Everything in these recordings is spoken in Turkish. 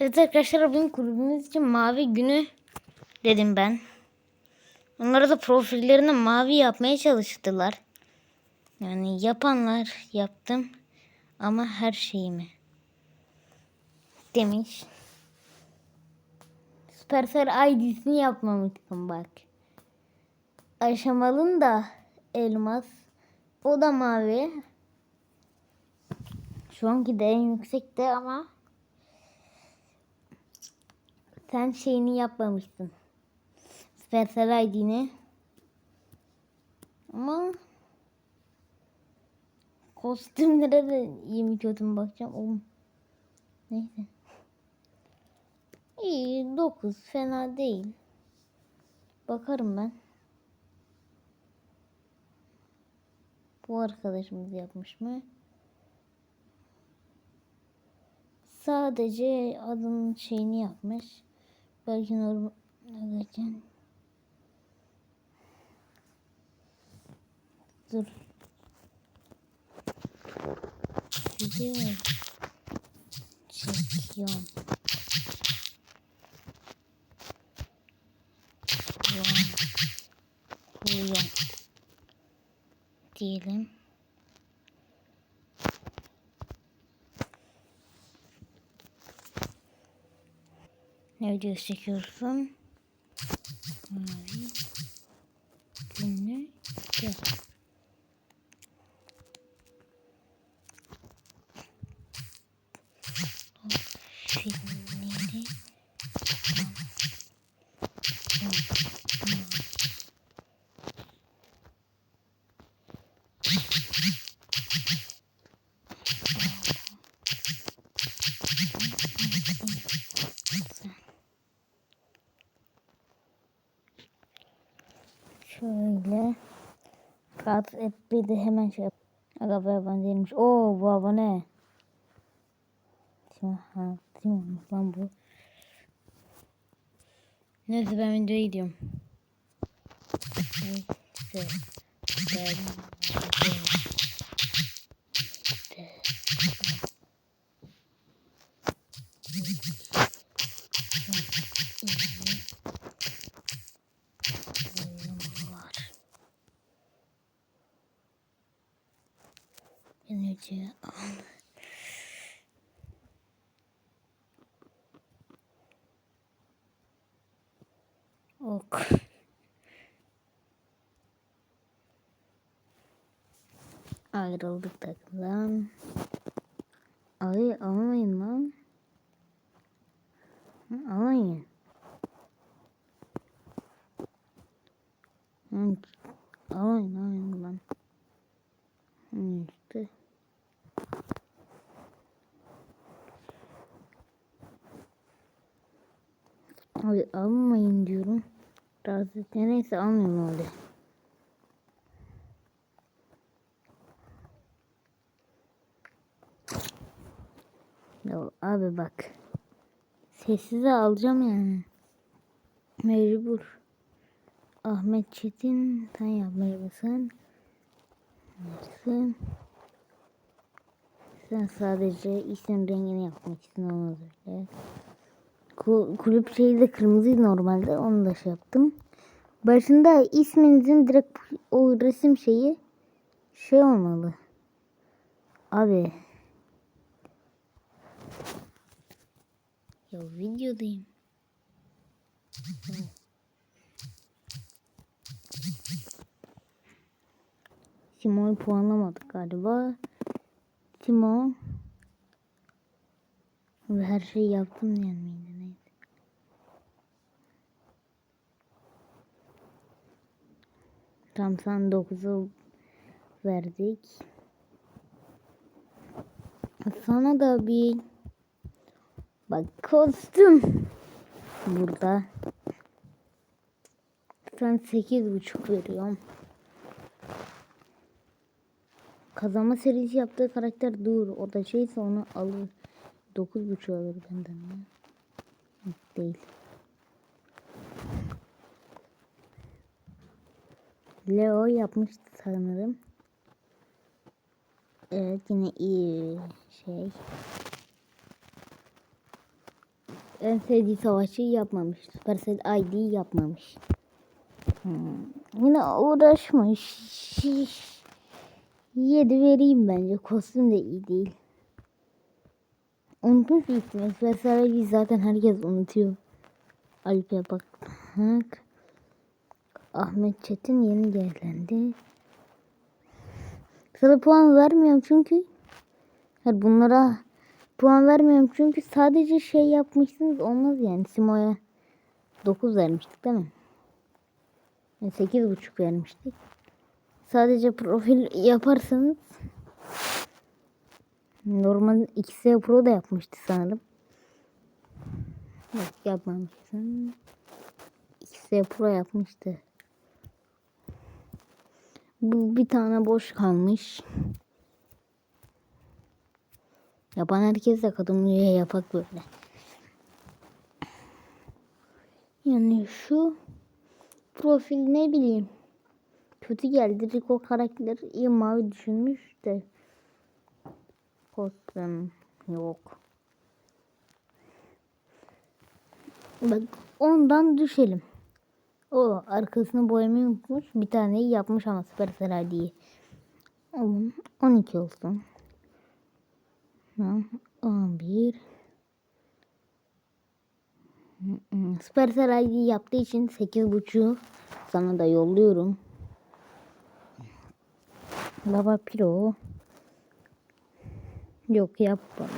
Evet arkadaşlar bugün kulübümüz için mavi günü dedim ben. Onlara da profillerini mavi yapmaya çalıştılar. Yani yapanlar yaptım ama her şeyimi demiş. Supercell ID'sini yapmamıştım bak. Aşamalın da elmas. O da mavi. Şu anki de en yüksekte ama sen şeyini yapmamıştın. Supercell ID'ni. Ama kostümlere de iyi mi kötü mü bakacağım. Oğlum. Neyse. İyi 9 fena değil. Bakarım ben. Bu arkadaşımız yapmış mı? Sadece adının şeyini yapmış. Belki normal alırken. Dur. Video çekiyorum. Uyan. Diyelim. Ne videosu çekiyorsun? Mavi. Günlük. Kat et bir de hemen şey yap. Aga bu yabancı değilmiş. Oo bu abone. Şimdi ha kim olmuş lan bu? Neyse ben videoya gidiyorum. Neyse. Ben var. Enerji al. Ok. Ayrıldık takımdan. Ay almayın lan. Almayın. Almayın almayın lan. Hı, işte. Abi almayın diyorum. Etme. Neyse almayayım öyle. Ya abi bak. Sessize alacağım yani. Mecbur. Ahmet Çetin sen yapmaya basın. Sen, sen sadece isim rengini yapmak için olmaz öyle. Ku- Kulüp şeyi de kırmızıydı normalde. Onu da şey yaptım. Başında isminizin direkt o resim şeyi şey olmalı. Abi. Ya videodayım. Timo'yu puanlamadık galiba. Timo. Ve her şeyi yaptım diyen miydi neyse. Tam sen 9'u verdik. Sana da bir bak kostüm burada. Ben 8.5 veriyorum. Kazanma serisi yaptığı karakter dur. O da şeyse onu alır. 9.5 alır benden Değil. Leo yapmıştı sanırım. Evet yine iyi şey. En sevdiği savaşçıyı yapmamış. Supercell ID'yi yapmamış. Hmm. Yine uğraşmış. Yedi vereyim bence. Kostüm de iyi değil. Unutmuş bir ismi. Supercell zaten herkes unutuyor. Alp'e bak. Ahmet Çetin yeni geldi. Sana puan vermiyorum çünkü. Hayır bunlara puan vermiyorum çünkü sadece şey yapmışsınız olmaz yani. Simo'ya 9 vermiştik değil mi? Yani 8,5 vermiştik. Sadece profil yaparsanız normal XS Pro da yapmıştı sanırım. Yok yapmamışsın. XS Pro yapmıştı. Bu bir tane boş kalmış. Yapan herkes de kadınlığa yapak böyle. Yani şu profil ne bileyim. Kötü geldi. Rico karakter iyi mavi düşünmüş de. Kostüm yok. Bak ondan düşelim. O arkasını boyamayı unutmuş. Bir taneyi yapmış ama Supercell. Oğlum 12 olsun. Tamam. 11. Supercell ID yaptığı için 8.5 sana da yolluyorum. Lava Piro. Yok yapmamış.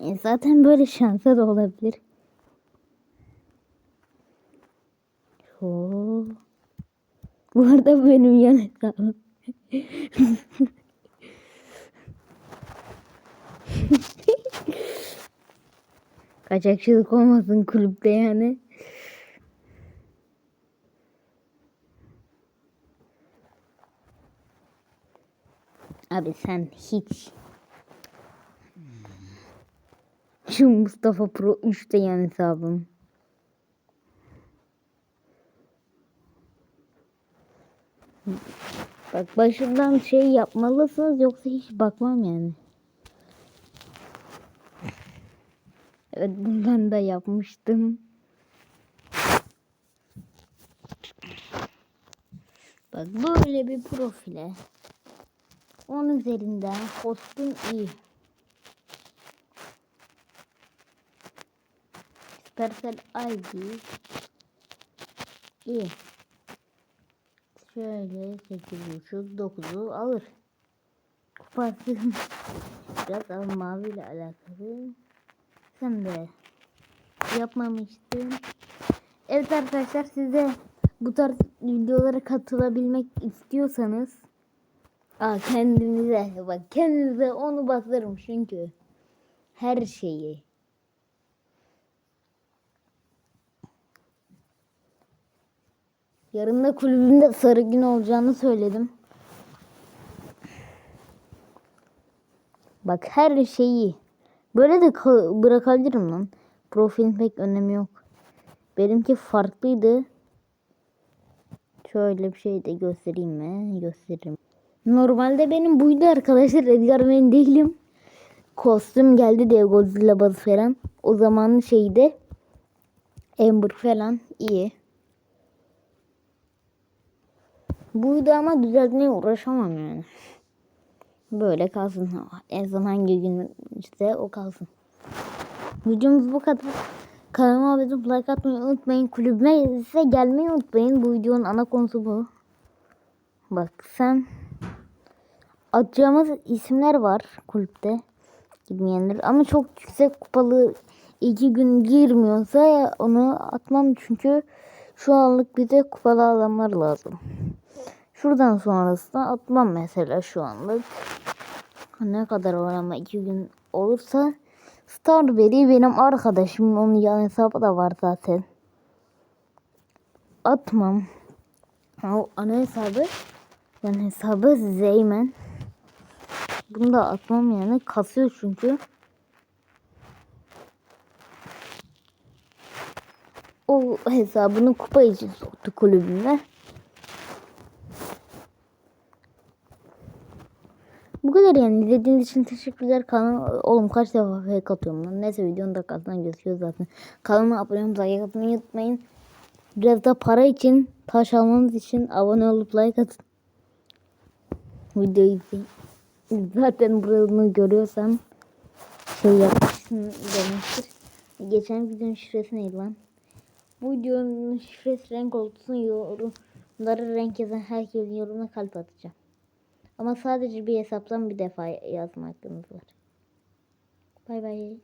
E zaten böyle şansa da olabilir. Oo. Bu arada benim yan hesabım. Kaçakçılık olmasın kulüpte yani. Abi sen hiç şu Mustafa Pro 3'te yan hesabım. Bak başından şey yapmalısınız yoksa hiç bakmam yani. Evet bundan da yapmıştım. Bak böyle bir profile. 10 üzerinden kostüm iyi. Supercell ID iyi. Şöyle 8.5 9'u alır. Kupası biraz ama mavi ile alakalı. Sen de yapmamıştın. Evet arkadaşlar size bu tarz videolara katılabilmek istiyorsanız Aa, kendinize bak kendinize onu basarım çünkü her şeyi Yarın da kulübümde sarı gün olacağını söyledim. Bak her şeyi. Böyle de bırakabilirim lan. Profilin pek önemi yok. Benimki farklıydı. Şöyle bir şey de göstereyim mi? Gösteririm. Normalde benim buydu arkadaşlar. Edgar ben değilim. Kostüm geldi diye Godzilla bazı falan. O zamanın şeydi. Ember falan iyi. Buydu ama düzeltmeye uğraşamam yani. Böyle kalsın. En son hangi gün işte o kalsın. Videomuz bu kadar. Kanalıma abone olup like atmayı unutmayın. Kulübüme ise gelmeyi unutmayın. Bu videonun ana konusu bu. Bak sen atacağımız isimler var kulüpte girmeyenler ama çok yüksek kupalı iki gün girmiyorsa onu atmam çünkü şu anlık bize kupalı adamlar lazım. Şuradan sonrasında atmam mesela şu anlık. Ne kadar var ama iki gün olursa Starberry benim arkadaşım. Onun yan hesabı da var zaten. Atmam. O ana hesabı yan hesabı Zeymen. Bunu da atmam yani. Kasıyor çünkü. O hesabını kupa için soktu kulübüne. Bu kadar yani. İzlediğiniz için teşekkürler. Kanal oğlum kaç defa fake atıyorum lan. Neyse videonun dakikasından gözüküyor zaten. Kanalıma abone olmayı, like atmayı unutmayın. Biraz da para için, taş almamız için abone olup like atın. Videoyu izleyin. Zaten bunu görüyorsan şey yapmışsın demektir. Geçen videonun şifresi neydi lan? Bu videonun şifresi renk olsun yorumlara renk yazan herkesin yorumuna kalp atacağım. Ama sadece bir hesaptan bir defa yazma hakkınız var. Bay bay.